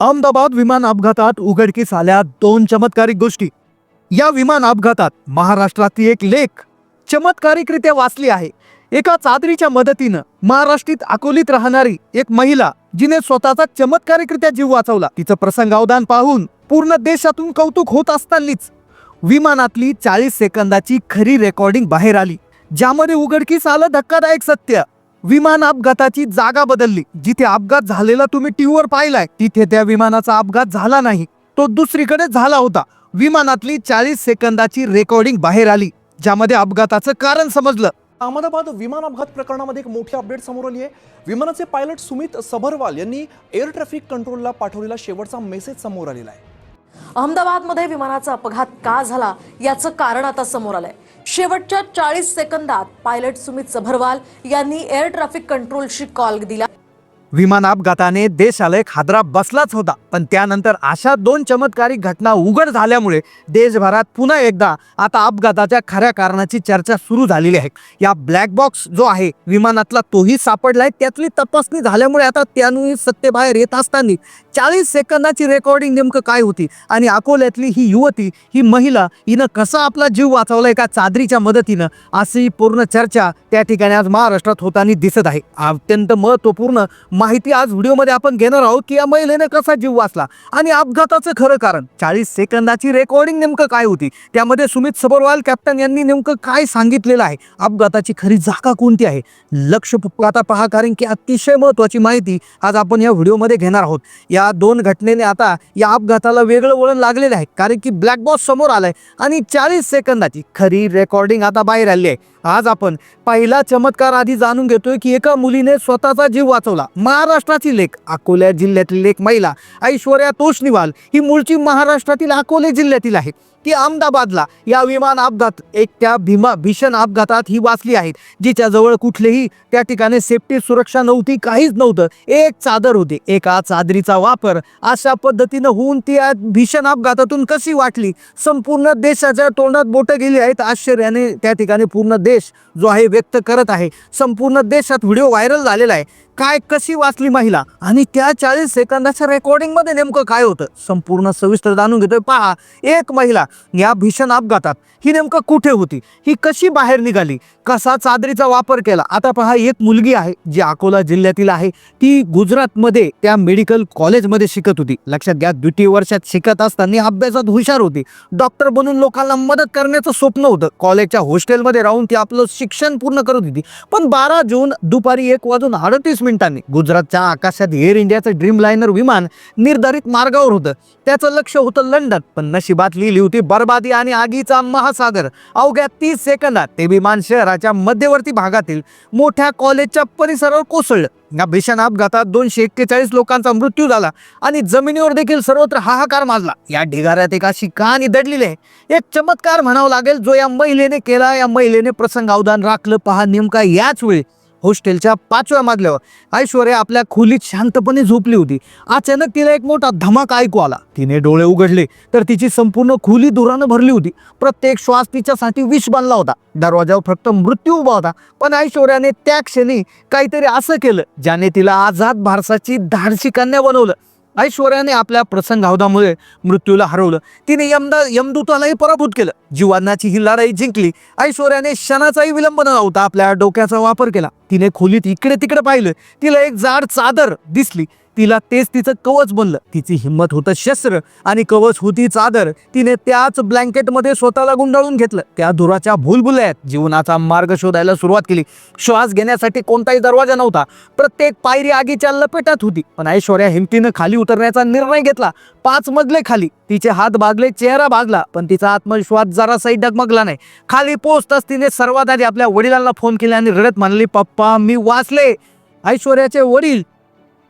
अहमदाबाद विमान अपघातात उघडकीस आल्या दोन चमत्कारिक गोष्टी. या विमान अपघातात महाराष्ट्रातली एक लेख चमत्कारिकरित्या वाचली आहे. एका चादरीच्या मदतीनं महाराष्ट्रीत अकोलीत राहणारी एक महिला जिने स्वतःचा चमत्कारिकरित्या जीव वाचवला. तिचं प्रसंगावधान पाहून पूर्ण देशातून कौतुक होत असतानाच विमानातली चाळीस सेकंदाची खरी रेकॉर्डिंग बाहेर आली ज्यामध्ये उघडकीस आलं धक्कादायक सत्य. विमान अपघाताची जागा बदलली. जिथे अपघात झालेला तुम्ही टीव्हीवर पाहिलाय तिथे त्या विमानाचा अपघात झाला नाही. तो दुसरीकडे झाला होता. विमानातली चाळीस सेकंदाची रेकॉर्डिंग बाहेर आली ज्यामध्ये अपघाताचं कारण समजलं. अहमदाबाद विमान अपघात प्रकरणामध्ये एक मोठी अपडेट समोर आली आहे. विमानाचे पायलट सुमित सबरवाल यांनी एअर ट्रॅफिक कंट्रोलला पाठवलेला शेवटचा मेसेज समोर आलेला आहे. अहमदाबादमध्ये विमानाचा अपघात का झाला? याचं कारण आता समोर आलंय. शेवटच्या चाळीस सेकंदात पायलट सुमित सभरवाल यांनी एअर ट्रॅफिक कंट्रोलशी कॉल दिला. विमान अपघाताने देशाला एक हादरा बसलाच होता. पण त्यानंतर अशा दोन चमत्कारिक घटना उघड झाल्यामुळे देशभरात पुन्हा एकदा आता अपघाताच्या खऱ्या कारणाची चर्चा सुरू झालेली आहे. या ब्लॅक बॉक्स जो आहे विमानातला तोही सापडलाय. त्यातली तपासणी झाल्यामुळे आता त्यानुही सत्तेबाहेर येत असताना चाळीस सेकंदाची रेकॉर्डिंग नेमकं काय होती? आणि अकोल्यातली ही युवती ही महिला हिनं कसा आपला जीव वाचवला का चादरीच्या मदतीनं? अशी पूर्ण चर्चा त्या ठिकाणी आज महाराष्ट्रात होताना दिसत आहे. अत्यंत महत्त्वपूर्ण माहिती आज व्हिडिओमध्ये आपण घेणार आहोत की या महिलेने कसा जीव वाचला आणि अपघाताचं खरं कारण. चाळीस सेकंदाची रेकॉर्डिंग नेमकं काय होती? त्यामध्ये सुमित सबरवाल कॅप्टन यांनी नेमकं काय सांगितलेलं आहे? अपघाताची खरी जागा कोणती आहे? लक्ष आता पहा कारण की अतिशय महत्वाची माहिती आज आपण या व्हिडिओमध्ये घेणार आहोत. या दोन घटनेने आता या अपघाताला वेगळं वळण लागलेलं आहे कारण की ब्लॅक बॉक्स समोर आलाय आणि चाळीस सेकंदाची खरी रेकॉर्डिंग आता बाहेर आली आहे. आज आपण पहिला चमत्कार आधी जाणून घेतोय की एका मुलीने स्वतःचा जीव वाचवला. महाराष्ट्रातील लेख अकोल्या जिल्ह्यातील एक महिला ऐश्वर्या तोष्णीवाल ही मूळची महाराष्ट्रातील अकोले जिल्ह्यातील आहे. ती अहमदाबादला या विमान अपघात एक त्या भीमा भीषण अपघातात ही वाचली आहेत जिच्याजवळ कुठलेही त्या ठिकाणी सेफ्टी सुरक्षा नव्हती काहीच नव्हतं. एक चादर होती. एका चादरीचा वापर अशा पद्धतीनं होऊन ती भीषण अपघातातून कशी वाटली? संपूर्ण देशाच्या तोंडात बोटं गेली आहेत. आश्चर्याने त्या ठिकाणी पूर्ण देश जो आहे व्यक्त करत आहे. संपूर्ण देशात व्हिडिओ व्हायरल झालेला आहे. काय कशी वाचली महिला? आणि त्या चाळीस सेकंदाच्या रेकॉर्डिंगमध्ये नेमकं काय होतं? संपूर्ण सविस्तर जाणून घेतोय. पहा एक महिला या भीषण अपघातात. ही नेमकं कुठे होती? ही कशी बाहेर निघाली? कसा चादरीचा वापर केला? आता पहा एक मुलगी आहे जी अकोला जिल्ह्यातील आहे. ती गुजरातमध्ये त्या मेडिकल कॉलेजमध्ये शिकत होती. लक्षात घ्या द्वितीय वर्षात शिकत असताना अभ्यासात हुशार होती. डॉक्टर बनून लोकांना मदत करण्याचं स्वप्न होतं. कॉलेजच्या हॉस्टेलमध्ये राहून ती आपलं शिक्षण पूर्ण करत होती. पण बारा जून दुपारी एक वाजून अडतीस मिनिटांनी गुजरातच्या आकाशात एअर इंडियाचं ड्रीम लायनर विमान निर्धारित मार्गावर होतं. त्याचं लक्ष होतं लंडन. पण नशिबात लिहिली होती बर्बादी आणि आगीचा महासागर अवघ्या तीस सेकंदात ते विमान शहराच्या मध्यवर्ती भागातील मोठ्या कॉलेजच्या परिसरावर कोसळलं. या भीषण अपघातात दोनशे एक्केचाळीस लोकांचा मृत्यू झाला आणि जमिनीवर देखील सर्वत्र हाहाकार माजला. या ढिगाऱ्यात एक अशी कहाणी दडलेली आहे. एक चमत्कार म्हणावा लागेल जो या महिलेने केला. या महिलेने प्रसंग अवधान राखलं. पहा नेमका याच वेळी हॉस्टेलच्या पाचव्या मजल्यावर. ऐश्वर्या आपल्या खोलीत शांतपणे झोपली होती. अचानक तिला एक मोठा धमाका ऐकू आला. तिने डोळे उघडले तर तिची संपूर्ण खोली धुरानं भरली होती. प्रत्येक श्वास तिच्यासाठी विष बनला होता. दरवाजावर फक्त मृत्यू उभा होता. पण ऐश्वर्याने त्या क्षणी काहीतरी असं केलं ज्याने तिला आझाद भारसाची धाडसी कन्या बनवलं. ऐश्वर्याने आपल्या प्रसंगावधामुळे मृत्यूला हरवलं. तिने यमदा यमदूतालाही पराभूत केलं. जीवांनाची ही लढाई जिंकली. ऐश्वर्याने क्षणाचाही विलंब न होता आपल्या डोक्याचा वापर केला. तिने खोलीत इकडे तिकडे पाहिलं. तिला एक जाड चादर दिसली. तिला तेच तिचं कवच बनलं. तिची हिंमत होतं शस्त्र आणि कवच होती चादर. तिने त्याच ब्लँकेटमध्ये स्वतःला गुंडाळून घेतलं. त्या धुराच्या भूलभुल्यात जीवनाचा मार्ग शोधायला सुरुवात केली. श्वास घेण्यासाठी कोणताही दरवाजा नव्हता. प्रत्येक पायरी आगीच्या लपेटात होती. पण ऐश्वर्या हिमतीनं खाली उतरण्याचा निर्णय घेतला. पाच मजले खाली. तिचे हात भागले चेहरा भागला पण तिचा आत्मविश्वास जरासाही डगमगला नाही. खाली पोहोचताच तिने सर्वात आधी आपल्या वडिलांना फोन केला आणि रडत म्हणाली पप्पा मी वाचले. ऐश्वर्याचे वडील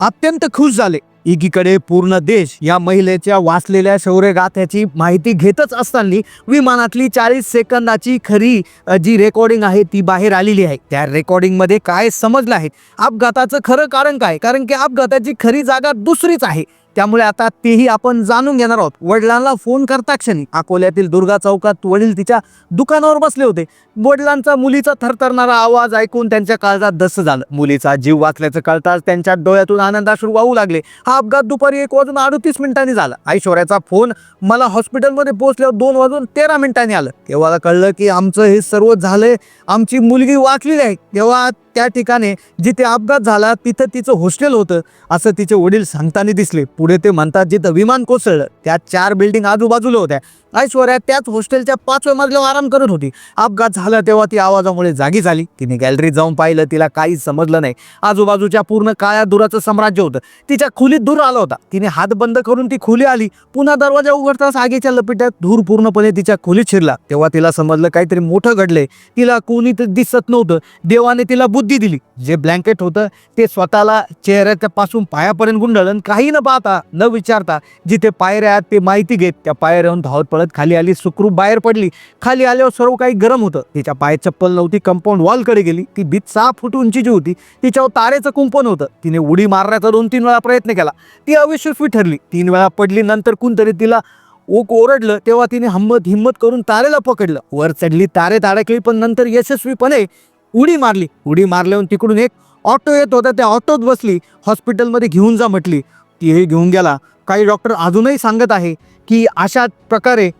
अत्यंत खुश झाले. एकीकडे पूर्ण देश या महिलेच्या वाचलेल्या शौर्यगाथ्याची माहिती घेतच असताना विमानातली चाळीस सेकंदाची खरी जी रेकॉर्डिंग आहे ती बाहेर आलेली आहे. त्या रेकॉर्डिंगमध्ये काय समजलं आहे? अपघाताचं खरं कारण काय? कारण की अपघाताची खरी जागा दुसरीच आहे. त्यामुळे आता तेही आपण जाणून घेणार आहोत. वडिलांना फोन करता क्षणी अकोल्यातील दुर्गा चौकात वडील तिच्या दुकानावर बसले होते. वडिलांचा मुलीचा थरथरणारा आवाज ऐकून त्यांच्या काळजात दस झालं. मुलीचा जीव वाचल्याचं कळताच त्यांच्या डोळ्यातून आनंदाश्रू वाहू लागले. हा अपघात दुपारी एक वाजून अडतीस मिनिटांनी झाला. ऐश्वर्याचा फोन मला हॉस्पिटलमध्ये पोहोचल्यावर दोन वाजून तेरा मिनिटांनी आलं. तेव्हा कळलं की आमचं हे सर्व झालंय. आमची मुलगी वाचलेली आहे. तेव्हा त्या ठिकाणी जिथे अपघात झाला तिथं तिचं हॉस्टेल होतं असं तिचे वडील सांगताना दिसले. पुढे ते म्हणतात जिथं विमान कोसळलं त्या चार बिल्डिंग आजूबाजूला होत्या. ऐश्वर्या त्याच हॉस्टेलच्या पाचव्या मजल्यावर आराम करत होती. अपघात झाला तेव्हा ती आवाजामुळे जागी झाली. तिने गॅलरीत जाऊन पाहिलं तिला काहीच समजलं नाही. आजूबाजूच्या पूर्ण काळ्या धुराचं साम्राज्य होतं. तिच्या खोलीत धूर आला होता. तिने हात बंद करून ती खोली आली. पुन्हा दरवाजा उघडताच आगीच्या लपेट्यात धूर पूर्णपणे तिच्या खोलीत शिरला. तेव्हा तिला समजलं काहीतरी मोठं घडलंय. तिला कोणी तर दिसत नव्हतं. देवाने तिला बुद्ध दिली. जे ब्लँकेट होतं ते स्वतःला चेहऱ्याच्या पासून पायापर्यंत गुंडळण काही न पाहता न विचारता जिथे पायऱ्या आहेत ते माहिती घेत त्या पायऱ्याहून धावत पळत खाली आली सुखरूप बाहेर पडली. खाली आल्यावर सर्व काही गरम होतं. तिच्या पाय चप्पल नव्हती कंपाऊंड वॉलकडे गेली. ती भीत सहा फूट उंचीची होती. तिच्यावर तारेचं कुंपण होतं. तिने उडी मारण्याचा दोन तीन वेळा प्रयत्न केला. ती अविश्वासवी ठरली. तीन वेळा पडली नंतर कोणतरी तिला ओक ओरडलं. तेव्हा तिने हम्मत हिंमत करून तारेला पकडलं. वर चढली तारे ताडकली पण नंतर यशस्वीपणे उडी मारली. उडी मारल्यावर तिकडून एक ऑटो येत होता. त्या ऑटोत बसली. हॉस्पिटलमध्ये घेऊन जा म्हटली. ती हे घेऊन गेला. काही डॉक्टर अजूनही सांगत आहे की अशा प्रकारे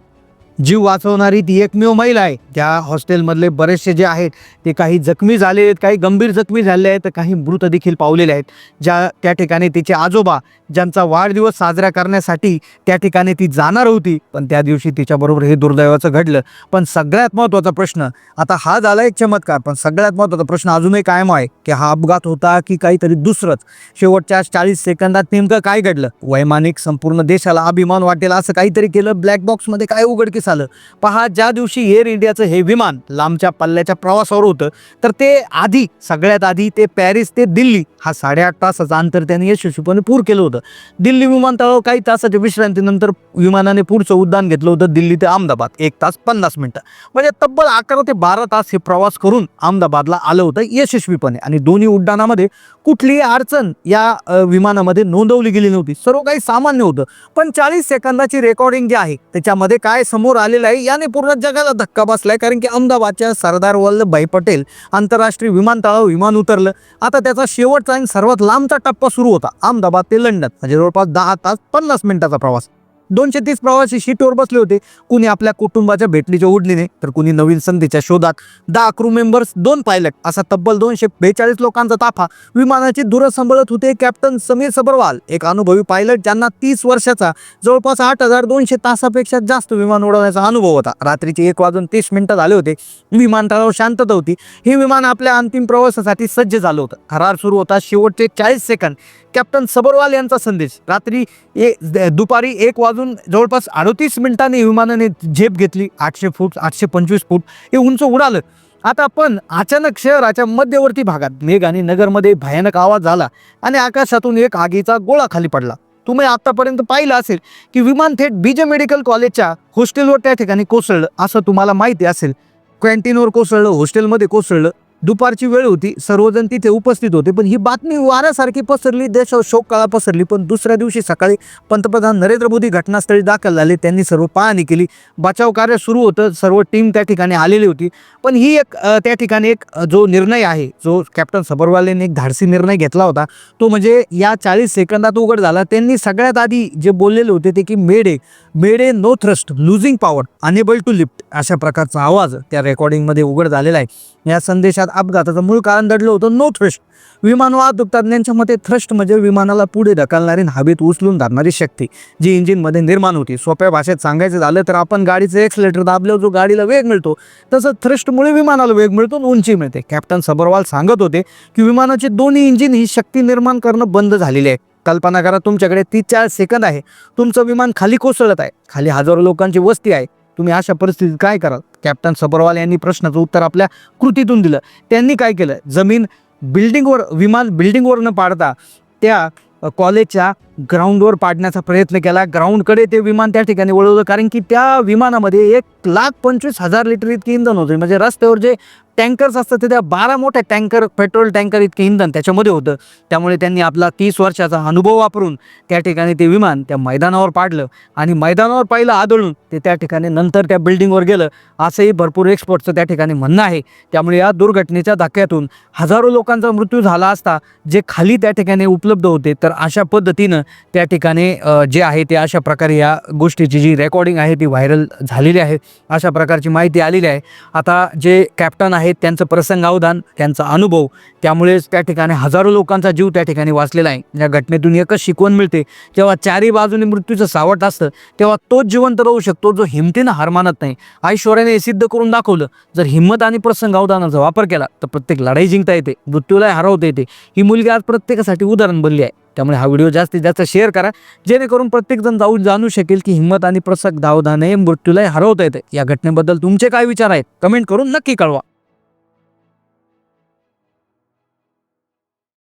जीव वाचवणारी ती एकमेव महिला आहे. त्या हॉस्टेलमधले बरेचसे जे आहेत ते काही जखमी झाले आहेत काही गंभीर जखमी झाले आहेत तर काही मृत देखील पावलेले आहेत. ज्या त्या ठिकाणी तिचे आजोबा ज्यांचा वाढदिवस साजरा करण्यासाठी त्या ठिकाणी ती जाणार होती पण त्या दिवशी तिच्याबरोबर हे दुर्दैवाचं घडलं. पण सगळ्यात महत्त्वाचा प्रश्न आता हा झाला एक चमत्कार पण सगळ्यात महत्त्वाचा प्रश्न अजूनही कायम आहे की हा अपघात होता की काहीतरी दुसरंच? शेवटच्या चाळीस सेकंदात नेमकं काय घडलं? वैमानिक संपूर्ण देशाला अभिमान वाटेल असं काहीतरी केलं? ब्लॅक बॉक्समध्ये काय उघडकीस आलं. पहा ज्या दिवशी एअर इंडियाचं हे विमान लांबच्या पल्ल्याच्या प्रवासावर होतं तर ते आधी सगळ्यात आधी ते पॅरिस ते दिल्ली हा साडेआठ तासाचं अंतर त्याने यशस्वीपणे पूर केलं होतं. दिल्ली विमानतळावर काही तासाच्या विश्रांतीनंतर विमानाने पुढचं उड्डाण घेतलं होतं दिल्ली ते अहमदाबाद एक तास पन्नास मिनटं. म्हणजे तब्बल अकरा ते बारा तास हे प्रवास करून अहमदाबादला आलं होतं यशस्वीपणे. आणि दोन्ही उड्डाणामध्ये कुठलीही अडचण या विमानामध्ये नोंदवली गेली नव्हती. सर्व काही सामान्य होतं. पण चाळीस सेकंदाची रेकॉर्डिंग जी आहे त्याच्यामध्ये काय समोर आलेला आहे. याने पूर्ण जगाला धक्का बसलाय. कारण की अहमदाबादच्या सरदार वल्लभभाई पटेल आंतरराष्ट्रीय विमानतळावर विमान उतरलं. आता त्याचा शेवटचा आणि सर्वात लांबचा टप्पा सुरू होता. अहमदाबाद ते लंडन. म्हणजे जवळपास दहा तास पन्नास मिनिटाचा प्रवास. दोनशे तीस प्रवासी सीटवर बसले होते. कुणी आपल्या कुटुंबाच्या भेटलीच्या ओढणीने तर कुणी नवीन संधीच्या शोधात. दहा क्रू मेंबर्स दोन पायलट असा तब्बल दोनशे बेचाळीस लोकांचा ताफा विमानाची धुरं सांभाळत होते कॅप्टन समीर सबरवाल. एक अनुभवी पायलट ज्यांना तीस वर्षाचा जवळपास आठ हजार दोनशे तासापेक्षा जास्त विमान उडवण्याचा अनुभव होता. रात्रीचे एक वाजून तीस मिनिटं झाले होते. विमानतळावर शांतता होती. हे विमान आपल्या अंतिम प्रवासासाठी सज्ज झालं होतं. थरार सुरू होता शेवटचे चाळीस सेकंद. कॅप्टन सबरवाल यांचा संदेश. रात्री ए द- दुपारी एक वाजून जवळपास अडतीस मिनिटांनी विमानाने झेप घेतली. आठशे फूट आठशे पंचवीस फूट हे उंच उडालं. आता पण अचानक शहराच्या मध्यवर्ती भागात मेघ आणि नगरमध्ये भयानक आवाज झाला आणि आकाशातून एक आगीचा गोळा खाली पडला. तुम्ही आतापर्यंत पाहिलं असेल की विमान थेट बीज मेडिकल कॉलेजच्या हॉस्टेलवर त्या ठिकाणी कोसळलं असं तुम्हाला माहिती असेल. कॅन्टीनवर कोसळलं हॉस्टेलमध्ये कोसळलं. दुपारची वेळ होती सर्वजण तिथे उपस्थित होते पण ही बातमी वाऱ्यासारखी पसरली देशावर शोककळा पसरली पण दुसऱ्या दिवशी सकाळी पंतप्रधान नरेंद्र मोदी घटनास्थळी दाखल झाले त्यांनी सर्व पाहणी केली बचाव कार्य सुरू होतं सर्व टीम त्या ठिकाणी आलेली होती पण ही एक त्या ठिकाणी एक जो निर्णय आहे जो कॅप्टन सबरवालेने एक धाडसी निर्णय घेतला होता तो म्हणजे या चाळीस सेकंदात उघड झाला त्यांनी सगळ्यात आधी जे बोललेले होते ते की mayday mayday no thrust losing power unable to lift अशा प्रकारचा आवाज त्या रेकॉर्डिंगमध्ये उघड झालेला आहे. या संदेशात अपघाताचं मूळ कारण दडलं होतं नो थ्रस्ट विमान वाहतूक तज्ज्ञांच्या मते थ्रस्ट म्हणजे विमानाला पुढे ढकलणारी हवेत उचलून धरणारी शक्ती जी इंजिनमध्ये निर्माण होती. सोप्या भाषेत सांगायचं झालं तर आपण गाडीचं एक्सलेटर दाबल्यावर जो गाडीला वेग मिळतो तसं थ्रस्टमुळे विमानाला वेग मिळतो आणि उंची मिळते. कॅप्टन सबरवाल सांगत होते की विमानाचे दोन्ही इंजिन ही शक्ती निर्माण करणं बंद झालेली आहे. कल्पना करा तुमच्याकडे तीस चार सेकंद आहे. तुमचं विमान खाली कोसळत आहे. खाली हजारो लोकांची वस्ती आहे. तुम्ही अशा परिस्थितीत काय कराल? कॅप्टन सबरवाल यांनी प्रश्नाचं उत्तर आपल्या कृतीतून दिलं. त्यांनी काय केलं? जमीन बिल्डिंगवर विमान बिल्डिंगवर न पाडता त्या कॉलेजच्या ग्राउंडवर पाडण्याचा प्रयत्न केला. ग्राउंडकडे ते विमान त्या ठिकाणी वळवलं. कारण की त्या विमानामध्ये एक लाख पंचवीस हजार लिटर इतकी इंधन होते. म्हणजे रस्त्यावर जे टँकर्स असतात ते त्या बारा मोठ्या टँकर पेट्रोल टँकर इतके इंधन त्याच्यामध्ये होतं. त्यामुळे त्यांनी आपला तीस वर्षाचा अनुभव वापरून त्या ठिकाणी ते विमान त्या मैदानावर पाडलं आणि मैदानावर पाहिलं आदळून ते त्या ठिकाणी नंतर त्या बिल्डिंगवर गेलं. असंही भरपूर एक्सपर्टचं त्या ठिकाणी म्हणणं आहे. त्यामुळे या दुर्घटनेच्या धक्क्यातून हजारो लोकांचा मृत्यू झाला असता जे खाली त्या ठिकाणी उपलब्ध होते तर अशा पद्धतीनं त्या ठिकाणी जे आहे ते अशा प्रकारे या गोष्टीची जी रेकॉर्डिंग आहे ती व्हायरल झालेली आहे. अशा प्रकारची माहिती आलेली आहे. आता जे कॅप्टन आहे आहेत त्यांचं प्रसंगावधान त्यांचा अनुभव. त्यामुळेच त्या ठिकाणी हजारो लोकांचा जीव त्या ठिकाणी वाचलेला आहे. या घटनेतून एकच शिकवण मिळते जेव्हा चारही बाजूने मृत्यूचं सावट असतं तेव्हा तोच जिवंत राहू शकतो जो हिमतीनं हार मानत नाही. ऐश्वर्याने हे सिद्ध करून दाखवलं जर हिंमत आणि प्रसंगावधानाचा वापर केला तर प्रत्येक लढाई जिंकता येते मृत्यूला हरवता येते. ही मुलगी आज प्रत्येकासाठी उदाहरण बनली आहे. त्यामुळे हा व्हिडिओ जास्तीत जास्त शेअर करा जेणेकरून प्रत्येकजण जाऊन जाणू शकेल की हिंमत आणि प्रसंगावधाने मृत्यूला हरवता येते. या घटनेबद्दल तुमचे काय विचार आहेत कमेंट करून नक्की कळवा.